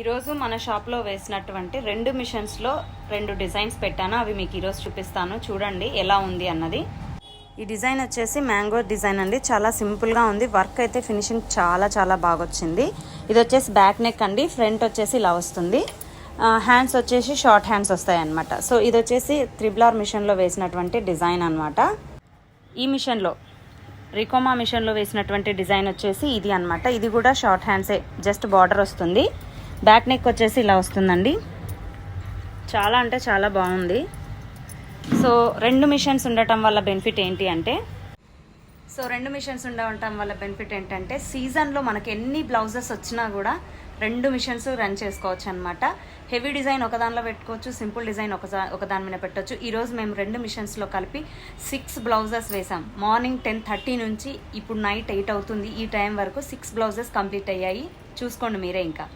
ఈరోజు మన షాప్లో వేసినటువంటి రెండు మిషన్స్లో రెండు డిజైన్స్ పెట్టాను. అవి మీకు ఈరోజు చూపిస్తాను. చూడండి ఎలా ఉంది అన్నది. ఈ డిజైన్ వచ్చేసి మ్యాంగో డిజైన్ అండి. చాలా సింపుల్గా ఉంది. వర్క్ అయితే ఫినిషింగ్ చాలా చాలా బాగా వచ్చింది ఇది వచ్చేసి బ్యాక్ నెక్ అండి. ఫ్రంట్ వచ్చేసి ఇలా వస్తుంది. హ్యాండ్స్ వచ్చేసి షార్ట్ హ్యాండ్స్ వస్తాయి అనమాట సో ఇది వచ్చేసి త్రిబ్లార్ మిషన్లో వేసినటువంటి డిజైన్ అనమాట ఈ మిషన్లో రికోమా మిషన్లో వేసినటువంటి డిజైన్ వచ్చేసి ఇది అన్నమాట. ఇది కూడా షార్ట్ హ్యాండ్సే. జస్ట్ బార్డర్ వస్తుంది. బ్యాక్ నెక్ వచ్చేసి ఇలా వస్తుందండి. చాలా అంటే చాలా బాగుంది. సో రెండు మిషన్స్ ఉండటం వల్ల బెనిఫిట్ ఏంటి అంటే సో రెండు మిషన్స్ ఉండటం వల్ల బెనిఫిట్ ఏంటంటే సీజన్లో మనకి ఎన్ని బ్లౌజెస్ వచ్చినా కూడా రెండు మిషన్స్ రన్ చేసుకోవచ్చు అనమాట హెవీ డిజైన్ ఒక దానిలో పెట్టుకోవచ్చు సింపుల్ డిజైన్ ఒక ఒక దాని మీద పెట్టవచ్చు ఈరోజు మేము రెండు మిషన్స్లో కలిపి సిక్స్ బ్లౌజెస్ వేసాం. మార్నింగ్ టెన్ థర్టీ నుంచి ఇప్పుడు నైట్ ఎయిట్ అవుతుంది. ఈ టైం వరకు సిక్స్ బ్లౌజెస్ కంప్లీట్ అయ్యాయి. చూసుకోండి మీరే ఇంకా.